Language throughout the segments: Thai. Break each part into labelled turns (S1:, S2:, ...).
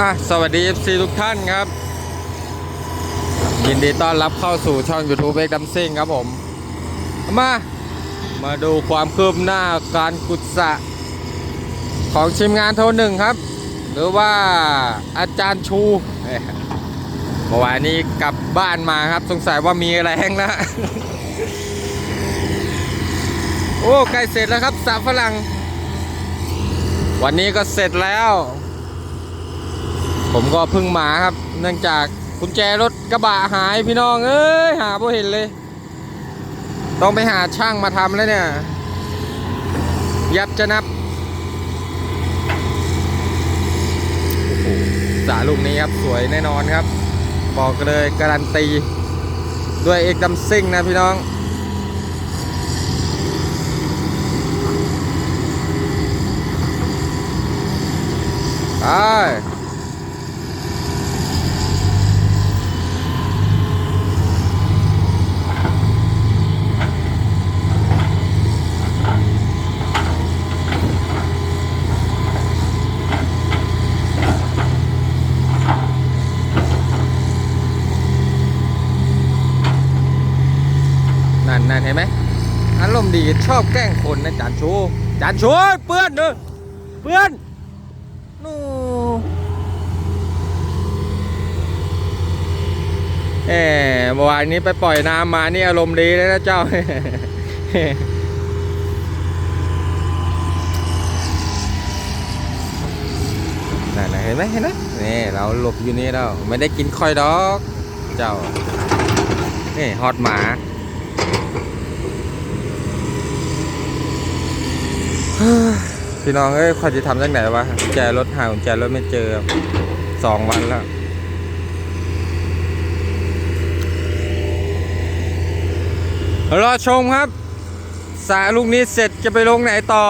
S1: อะสวัสดี FC ทุกท่านครับ ยินดีต้อนรับเข้าสู่ช่อง YouTube เอ็กดัมซิงครับผม มา มาดูความคืบหน้าการกุศะของทีมงานโทรหนึ่งครับ หรือว่าอาจารย์ชูเอ้ยเมื่อวานนี้กลับบ้านมาครับ สงสัยว่ามีอะไรแห้งแล้วโอ้ใกล้เสร็จแล้วครับสาฝรั่ง วันนี้ก็เสร็จแล้ว ผมก็พิ่งมาครับ เนื่องจากกุญแจรถกระบะหายพี่น้อง เอ้ย หาไ่เห็นเลย ต้องไปหาช่างมาทำแล้วเนี่ย ยับจะนับสาลูกนี้ครับสวยแน่นอนครับ บอกเลยการันตี ด้วยเอกดัมซิ่งนะพี่น้องไป นั่นนั่นเห็นไหมอารมณ์ดีชอบแกล้งคนนะจานชูจานชูเปื้อนเนอะเปื้อนนู่เออเมื่อวานนี้ไปปล่อยน้ำมานี่อารมณ์ดีเลยนะเจ้านั่นเห็นไหมเห็นไหมนี่เราหลบอยู่นี่แล้วไม่ได้กินค่อยดอก เจ้านี่ฮอตหมา พี่น้องเอ้ยควาจะทำจากไหนวะแจรถหากุญแจรถไม่เจอสองวันแล้วรอชมครับสาลูกนี้เสร็จจะไปลงไหนต่อ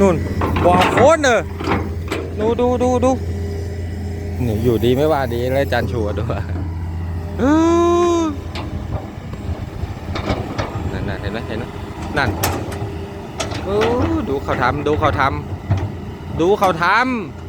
S1: นู่นบอกโค้ด เนอะดูดูดูดูนี่อยู่ดีไม่ว่าดีเลยจานชัวด้วยอื้อนั่นนั่นเห็นไหมเห็นไหมนั่นโอ้ดูเขาทำดูเขาทำดูเขาทำ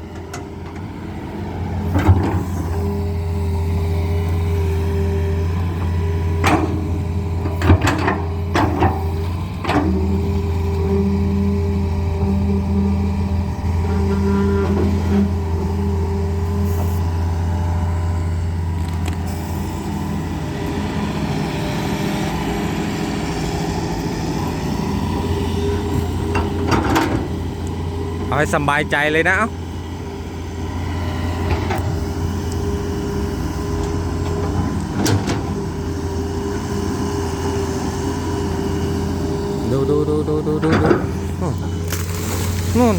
S1: เอาให้สบายใจเลยนะเอาดูดูดูดูดูดูดูนู่น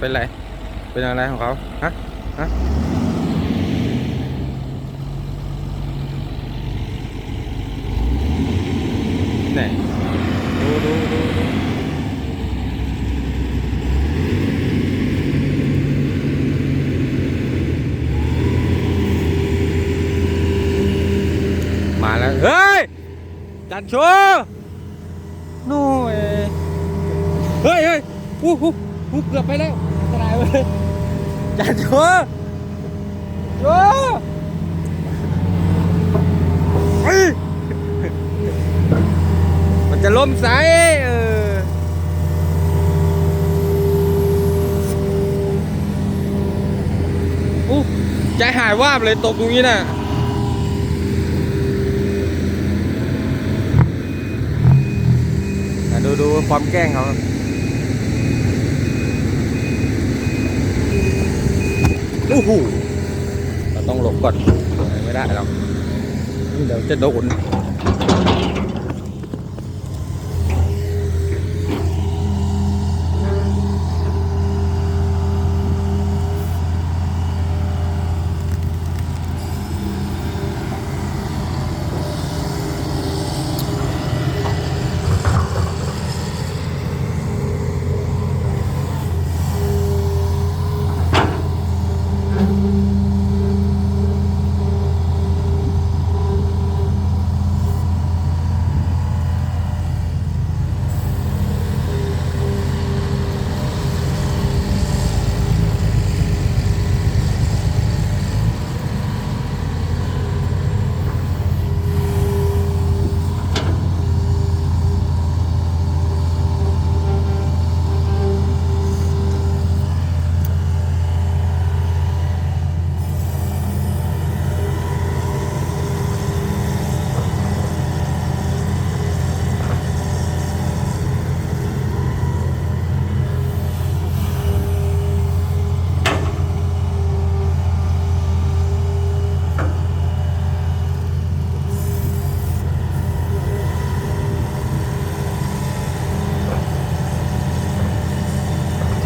S1: เขาเป็นอะไร เป็นอะไรของเขาฮะ ฮะ นี่ ดูดูดูดูมาแล้ว เฮ้ย จันชูโน่เอ้ยเฮ้ยเฮ้ยอู้หูอู้เกือบไปแล้ว จานชัวชัวเฮ้ยมันจะล้มสายเออใจหายวาบเลยตกตรงนี้นะ่ะดูดูความแกล้งเขาครับ โอ้โหเราต้องหลบก่อนไม่ได้หรอกเดี๋ยวจะโดน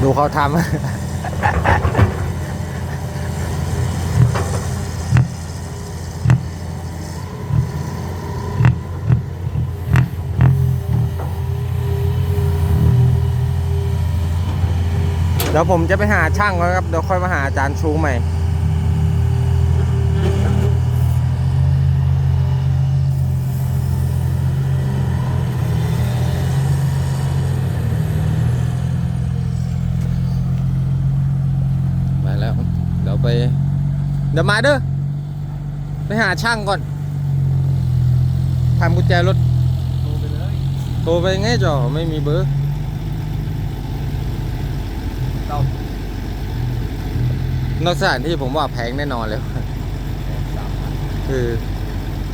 S1: ดูเขาทำเดี๋ยวผมจะไปหาช่างแล้วครับ เดี๋ยวค่อยมาหาอาจารย์ชูใหม่ มาแล้ว เดี๋ยว ไป เดี๋ยวมาเด้อไปหาช่างก่อนทำกุญแจรถ
S2: โทรไปเลย
S1: โทรไปไงจ่อไม่มีเบอร์
S2: เรา
S1: นอกสถานที่ผมว่าแพงแน่นอนเลย
S2: สามพัน
S1: คือ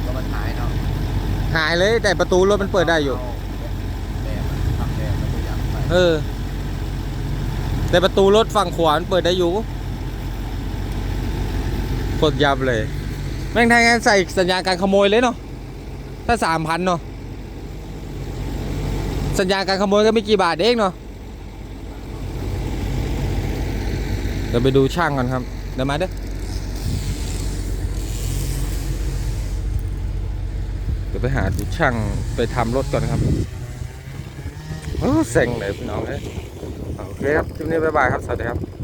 S2: ก็มันหายเนาะ
S1: หายเลยแต่ประตูรถมันเปิดได้อยู่
S2: แบบทำแบบแล้วก็อยากไป
S1: เออ แต่ประตูรถฝั่งขวามันเปิดได้อยู่ กดยับเลย แม่งทางงานใส่สัญญาการขโมยเลยเนาะถ้าสามพันเนาะสัญญาการขโมยก็ไม่กี่บาทเองเนาะเดี๋ยวไปดูช่างก่อนครับ เดี๋ยวมาเด้อเดี๋ยวไปหาดูช่างไปทำรถก่อนครับโอ้เซ็งเลยพี่น้องเอ้ยโอเคครับคลิปนี้บ๊ายบายครับ สวัสดีครับ